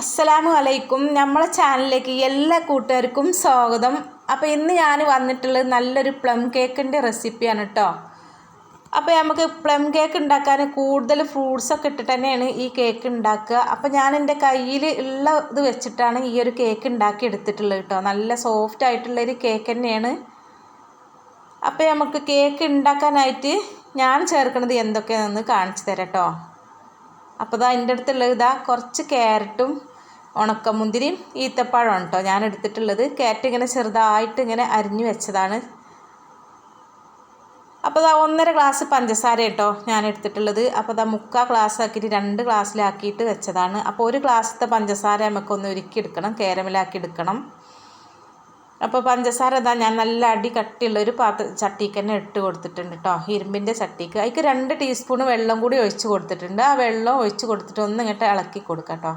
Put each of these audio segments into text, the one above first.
അസ്സലാമു അലൈക്കും. നമ്മളെ ചാനലിലേക്ക് എല്ലാ കൂട്ടുകാർക്കും സ്വാഗതം. അപ്പോൾ ഇന്ന് ഞാൻ വന്നിട്ടുള്ളത് നല്ലൊരു പ്ലം കേക്കിന്റെ റെസിപ്പിയാണ് കേട്ടോ അപ്പോൾ നമുക്ക് പ്ലം കേക്ക് ഉണ്ടാക്കാൻ കൂടുതൽ ഫ്രൂട്ട്സൊക്കെ ഇട്ടിട്ട് തന്നെയാണ് ഈ കേക്ക് ഉണ്ടാക്കുക. അപ്പോൾ ഞാൻ എന്റെ കയ്യിൽ ഉള്ള ഇത് വെച്ചിട്ടാണ് ഈ ഒരു കേക്ക് ഉണ്ടാക്കി എടുത്തിട്ടുള്ളത് കേട്ടോ നല്ല സോഫ്റ്റ് ആയിട്ടുള്ളൊരു കേക്ക് തന്നെയാണ്. അപ്പോൾ നമുക്ക് കേക്ക് ഉണ്ടാക്കാനായിട്ട് ഞാൻ ചേർക്കുന്നത് എന്തൊക്കെയാണെന്ന് കാണിച്ചു തരാം കേട്ടോ അപ്പോൾ ഇതാ എന്റെ അടുത്തുള്ളത് ഇതാ കുറച്ച് ക്യാരറ്റും ഉണക്കമുന്തിരിയും ഈത്തപ്പഴമാണ് കേട്ടോ ഞാൻ എടുത്തിട്ടുള്ളത്. ക്യാരറ്റ് ഇങ്ങനെ ചെറുതായിട്ട് ഇങ്ങനെ അരിഞ്ഞു വെച്ചതാണ്. അപ്പോൾ ഇതാ ഒന്നര ഗ്ലാസ് പഞ്ചസാര കേട്ടോ ഞാൻ എടുത്തിട്ടുള്ളത്. അപ്പോൾ ഇതാ മുക്കാൽ ഗ്ലാസ് ആക്കിയിട്ട് രണ്ട് ഗ്ലാസ്സിലാക്കിയിട്ട് വെച്ചതാണ്. അപ്പോൾ ഒരു ഗ്ലാസ്സത്തെ പഞ്ചസാര നമുക്കൊന്ന് ഒരുക്കി എടുക്കണം കേരമലാക്കി എടുക്കണം. അപ്പോൾ പഞ്ചസാര ഇതാ ഞാൻ നല്ല അടി കട്ടിയുള്ള ഒരു പാത്ര ചട്ടിക്ക് തന്നെ ഇട്ട് കൊടുത്തിട്ടുണ്ട് കേട്ടോ ഇരുമ്പിന്റെ ചട്ടിക്ക്. അതിക്ക് രണ്ട് ടീസ്പൂൺ വെള്ളം കൂടി ഒഴിച്ച് കൊടുത്തിട്ടുണ്ട്. ആ വെള്ളം ഒഴിച്ച് കൊടുത്തിട്ട് ഒന്ന് ഇങ്ങോട്ട് ഇളക്കി കൊടുക്കാം കേട്ടോ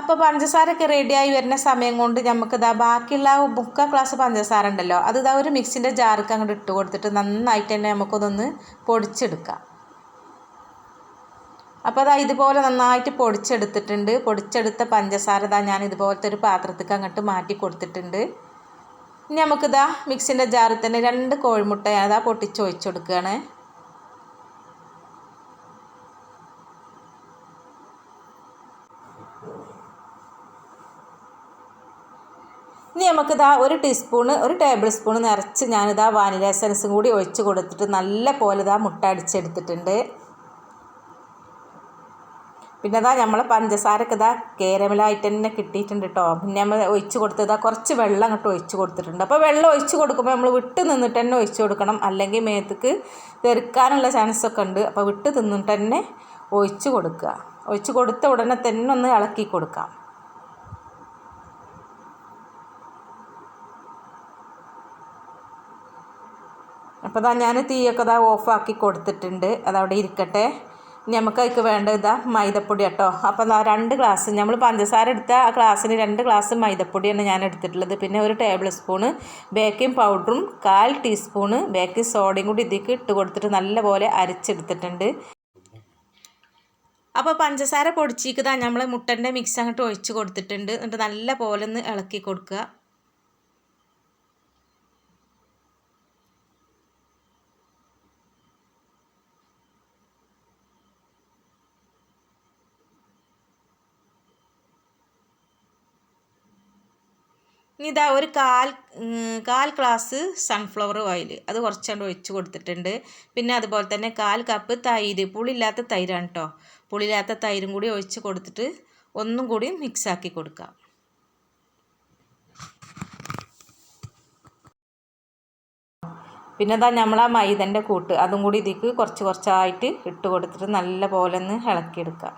അപ്പോൾ പഞ്ചസാരയൊക്കെ റെഡിയായി വരുന്ന സമയം കൊണ്ട് നമുക്ക് ഇതാ ബാക്കിയുള്ള മുക്കാൽ ഗ്ലാസ് പഞ്ചസാര ഉണ്ടല്ലോ അത് ഇതാ ഒരു മിക്സിന്റെ ജാർക്ക് അങ്ങോട്ട് ഇട്ട് കൊടുത്തിട്ട് നന്നായിട്ട് തന്നെ നമുക്കതൊന്ന് പൊടിച്ചെടുക്കാം. അപ്പോൾ അതാ ഇതുപോലെ നന്നായിട്ട് പൊടിച്ചെടുത്തിട്ടുണ്ട്. പൊടിച്ചെടുത്ത പഞ്ചസാര ഇതാ ഞാൻ ഇതുപോലത്തെ ഒരു പാത്രത്തേക്ക് അങ്ങോട്ട് മാറ്റി കൊടുത്തിട്ടുണ്ട്. ഇനി നമുക്കിതാ മിക്സിന്റെ ജാറിൽ തന്നെ രണ്ട് കോഴിമുട്ട ഞാനതാ പൊട്ടിച്ച് ഒഴിച്ചു കൊടുക്കുകയാണ് ഇനി നമുക്കിതാ ഒരു ടീസ്പൂണ് ഒരു ടേബിൾ സ്പൂൺ നിറച്ച് ഞാനിതാ വാനില എസൻസും കൂടി ഒഴിച്ച് കൊടുത്തിട്ട് നല്ല പോലെ ഇതാ മുട്ട അടിച്ചെടുത്തിട്ടുണ്ട്. പിന്നെ അതാ നമ്മളെ പഞ്ചസാരക്ക് ഇതാ കേരമലായിട്ട് തന്നെ കിട്ടിയിട്ടുണ്ട് കേട്ടോ പിന്നെ നമ്മൾ ഒഴിച്ച് കൊടുത്തതാ കുറച്ച് വെള്ളം അങ്ങോട്ട് ഒഴിച്ച് കൊടുത്തിട്ടുണ്ട്. അപ്പോൾ വെള്ളം ഒഴിച്ച് കൊടുക്കുമ്പോൾ നമ്മൾ വിട്ട് നിന്നിട്ട് തന്നെ ഒഴിച്ച് കൊടുക്കണം. അല്ലെങ്കിൽ മേത്തേക്ക് തെറുക്കാനുള്ള ചാൻസ് ഒക്കെ ഉണ്ട് അപ്പോൾ വിട്ട് നിന്നിട്ട് തന്നെ ഒഴിച്ച് കൊടുക്കുക ഒഴിച്ച് കൊടുത്ത ഉടനെ തന്നെ ഒന്ന് ഇളക്കി കൊടുക്കാം. അപ്പോൾ ഇതാ ഞാൻ തീയൊക്കെ ഇതാ ഓഫാക്കി കൊടുത്തിട്ടുണ്ട്. അതവിടെ ഇരിക്കട്ടെ. നമുക്ക് അതിക്ക് വേണ്ട ഇതാ മൈദപ്പൊടി കേട്ടോ. അപ്പോൾ രണ്ട് ഗ്ലാസ് നമ്മൾ പഞ്ചസാര എടുത്ത ആ ഗ്ലാസ്സിന് രണ്ട് ഗ്ലാസ് മൈദപ്പൊടിയാണ് ഞാൻ എടുത്തിട്ടുള്ളത്. പിന്നെ ഒരു ടേബിൾ സ്പൂണ് ബേക്കിംഗ് പൗഡറും കാൽ ടീസ്പൂണ് ബേക്കിംഗ് സോഡയും കൂടി ഇതിലേക്ക് ഇട്ട് കൊടുത്തിട്ട് നല്ലപോലെ അരച്ചെടുത്തിട്ടുണ്ട്. അപ്പോൾ പഞ്ചസാര പൊടിച്ചിക്കതാ നമ്മൾ മുട്ടന്റെ മിക്സ് അങ്ങോട്ട് ഒഴിച്ച് കൊടുത്തിട്ടുണ്ട്. എന്നിട്ട് നല്ല പോലെ ഒന്ന് ഇളക്കി കൊടുക്കുക. ഇനി ഇതാ ഒരു കാൽ കാൽ ഗ്ലാസ് സൺഫ്ലവർ ഓയിൽ അത് കുറച്ചുകൊണ്ട് ഒഴിച്ച് കൊടുത്തിട്ടുണ്ട്. പിന്നെ അതുപോലെ തന്നെ കാൽ കപ്പ് തൈര് പുളിയില്ലാത്ത തൈരാണ് കേട്ടോ പുളിയില്ലാത്ത തൈരും കൂടി ഒഴിച്ച് കൊടുത്തിട്ട് ഒന്നും കൂടി മിക്സാക്കി കൊടുക്കാം. പിന്നെ ഇതാ നമ്മൾ ആ മൈദന്റെ കൂട്ട്. അതും കൂടി ഇതിക്ക് കുറച്ച് കുറച്ചായിട്ട് ഇട്ട് കൊടുത്തിട്ട് നല്ല പോലെ ഒന്ന് ഇളക്കിയെടുക്കാം.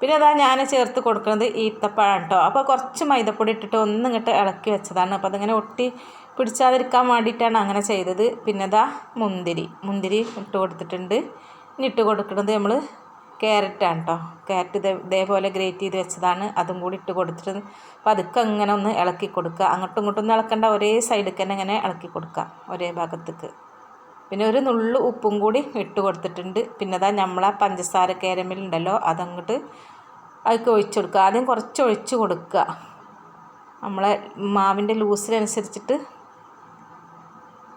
പിന്നെ അതാ ഞാൻ ചേർത്ത് കൊടുക്കുന്നത് ഈത്തപ്പഴം കേട്ടോ അപ്പോൾ കുറച്ച് മൈദപ്പൊടി ഇട്ടിട്ട് ഒന്നും ഇങ്ങോട്ട് ഇളക്കി വെച്ചതാണ്. അപ്പോൾ അതിങ്ങനെ ഒട്ടി പിടിച്ചാതിരിക്കാൻ വേണ്ടിയിട്ടാണ് അങ്ങനെ ചെയ്തത്. പിന്നെ അതാ മുന്തിരി. മുന്തിരി ഇട്ട് കൊടുത്തിട്ടുണ്ട്. ഇനി ഇട്ട് കൊടുക്കുന്നത് നമ്മൾ ക്യാരറ്റാണ് കേട്ടോ ക്യാരറ്റ് ഇതേ ഇതേപോലെ ഗ്രേറ്റ് ചെയ്ത് വെച്ചതാണ്. അതും കൂടി ഇട്ട് കൊടുത്തിട്ട് അപ്പോൾ അതൊക്കെ അങ്ങനെ ഒന്ന് ഇളക്കി കൊടുക്കുക. അങ്ങോട്ടും ഇങ്ങോട്ടും ഒന്ന് ഇളക്കേണ്ട. ഒരേ സൈഡിൽ തന്നെ ഇങ്ങനെ ഇളക്കി കൊടുക്കുക. ഒരേ ഭാഗത്തേക്ക്. പിന്നെ ഒരു നുള്ളു ഉപ്പും കൂടി ഇട്ട് കൊടുത്തിട്ടുണ്ട്. പിന്നെ അതാ നമ്മളെ പഞ്ചസാര കേരമിലുണ്ടല്ലോ അതങ്ങോട്ട് അതൊക്കെ ഒഴിച്ച് കൊടുക്കുക. ആദ്യം കുറച്ച് ഒഴിച്ച് കൊടുക്കുക. നമ്മളെ മാവിന്റെ ലൂസിനനുസരിച്ചിട്ട്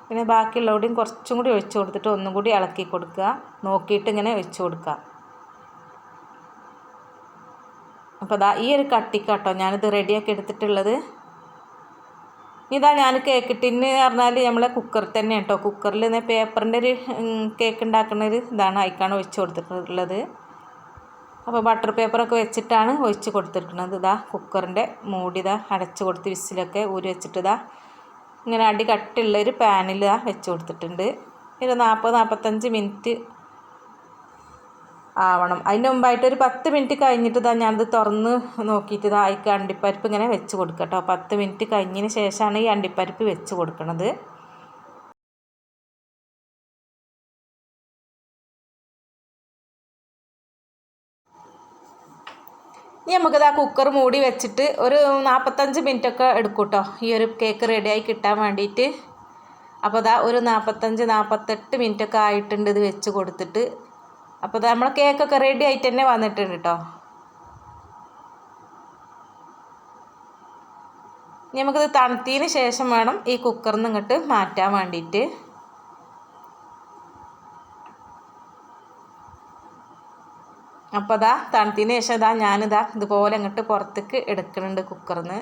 പിന്നെ ബാക്കിയുള്ള ബാക്കിയുള്ളവിടെയും കുറച്ചും കൂടി ഒഴിച്ച് കൊടുത്തിട്ട് ഒന്നും കൂടി ഇളക്കി കൊടുക്കുക. നോക്കിയിട്ട് ഇങ്ങനെ ഒഴിച്ച് കൊടുക്കുക. അപ്പോൾ അതാ ഈ ഒരു കട്ടിക്കാട്ടോ ഞാനിത് റെഡിയാക്കി എടുത്തിട്ടുള്ളത്. ഇതാ ഞാൻ കേക്ക് ടിന്ന് പറഞ്ഞാൽ നമ്മളെ കുക്കർ തന്നെ കേട്ടോ കുക്കറിൽ നിന്ന് പേപ്പറിന്റെ ഒരു കേക്ക് ഉണ്ടാക്കുന്ന ഒരു ഇതാണ് അയക്കാണ് ഒഴിച്ച് കൊടുത്തിട്ടുള്ളത്. അപ്പോൾ ബട്ടർ പേപ്പറൊക്കെ വെച്ചിട്ടാണ് ഒഴിച്ച് കൊടുത്തിരിക്കുന്നത് ഇതാ കുക്കറിന്റെ മൂടി ഇതാ അടച്ച് കൊടുത്ത് വിസിലൊക്കെ ഊരി വെച്ചിട്ട് ഇതാ ഇങ്ങനെ അടി കട്ടുള്ളൊരു പാനിൽ ഇതാ വെച്ച് കൊടുത്തിട്ടുണ്ട്. ഒരു നാൽപ്പത് നാൽപ്പത്തഞ്ച് മിനിറ്റ് ആവണം. അതിന്റെ മുമ്പായിട്ട് ഒരു പത്ത് മിനിറ്റ് കഴിഞ്ഞിട്ട് ഇതാ ഞാനത് തുറന്ന് നോക്കിയിട്ട് ഇതാ അതിക്ക് അണ്ടിപ്പരിപ്പ് ഇങ്ങനെ വെച്ച് കൊടുക്കട്ടോ കേട്ടോ. പത്ത് മിനിറ്റ് കഴിഞ്ഞതിന് ശേഷമാണ് ഈ അണ്ടിപ്പരിപ്പ് വെച്ച് കൊടുക്കുന്നത് ഇനി നമുക്കിത് ആ കുക്കർ മൂടി വെച്ചിട്ട് ഒരു നാൽപ്പത്തഞ്ച് മിനിറ്റൊക്കെ എടുക്കും കേട്ടോ. ഈ ഒരു കേക്ക് റെഡിയായി കിട്ടാൻ വേണ്ടിയിട്ട്. അപ്പോൾ ഇതാ ഒരു നാൽപ്പത്തഞ്ച് നാൽപ്പത്തെട്ട് മിനിറ്റൊക്കെ ആയിട്ടുണ്ട് ഇത് വെച്ച് കൊടുത്തിട്ട്. അപ്പോൾ നമ്മൾ കേക്കൊക്കെ റെഡി ആയിട്ട് തന്നെ വന്നിട്ടുണ്ട് കേട്ടോ ഇനി നമുക്കിത് തണുത്തതിന് ശേഷം വേണം ഈ കുക്കറിൽ നിന്ന് ഇങ്ങോട്ട് മാറ്റാൻ വേണ്ടിയിട്ട് അപ്പോൾ അതാ തണുത്തതിന് ശേഷം ഇതാ ഞാനിതാ ഇതുപോലെ അങ്ങോട്ട് പുറത്തേക്ക് എടുക്കുന്നുണ്ട് കുക്കറിൽ നിന്ന്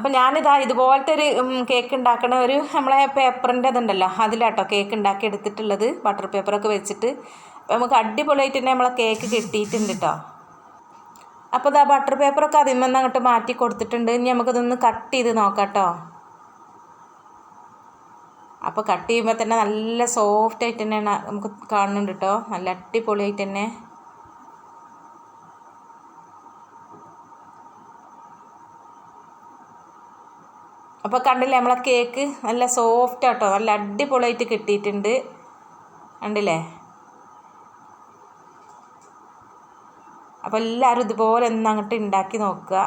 അപ്പം ഞാനിതാ ഇതുപോലത്തെ ഒരു കേക്ക് ഉണ്ടാക്കണ ഒരു നമ്മളെ പേപ്പറിന്റെ ഇതുണ്ടല്ലോ അതിലാട്ടോ കേക്ക് ഉണ്ടാക്കി എടുത്തിട്ടുള്ളത്. ബട്ടർ പേപ്പറൊക്കെ വെച്ചിട്ട് നമുക്ക് അടിപൊളിയായിട്ട് തന്നെ നമ്മളെ കേക്ക് കിട്ടിയിട്ടുണ്ട് കേട്ടോ അപ്പോൾ ഇതാ ബട്ടർ പേപ്പറൊക്കെ അതിൽ നിന്ന് അങ്ങോട്ട് മാറ്റി കൊടുത്തിട്ടുണ്ട്. ഇനി നമുക്കിതൊന്ന് കട്ട് ചെയ്ത് നോക്കാം കേട്ടോ അപ്പോൾ കട്ട് ചെയ്യുമ്പോൾ തന്നെ നല്ല സോഫ്റ്റ് ആയിട്ട് തന്നെയാണ് നമുക്ക് കാണുന്നുണ്ട് കേട്ടോ നല്ല അടിപൊളിയായിട്ട് തന്നെ. അപ്പോൾ കണ്ടില്ലേ നമ്മളെ കേക്ക് നല്ല സോഫ്റ്റ് ആട്ടോ. നല്ല അടിപൊളിയായിട്ട് കിട്ടിയിട്ടുണ്ട്. കണ്ടില്ലേ? അപ്പോൾ എല്ലാവരും ഇതുപോലെ ഒന്ന് അങ്ങോട്ട് ഉണ്ടാക്കി നോക്കുക.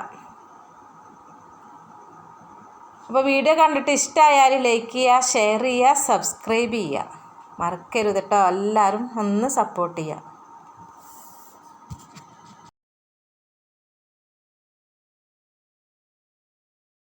അപ്പോൾ വീഡിയോ കണ്ടിട്ട് ഇഷ്ടമായാൽ ലൈക്ക് ചെയ്യുക ഷെയർ ചെയ്യുക സബ്സ്ക്രൈബ് ചെയ്യുക. മറക്കരുത് കേട്ടോ എല്ലാവരും ഒന്ന് സപ്പോർട്ട് ചെയ്യുക.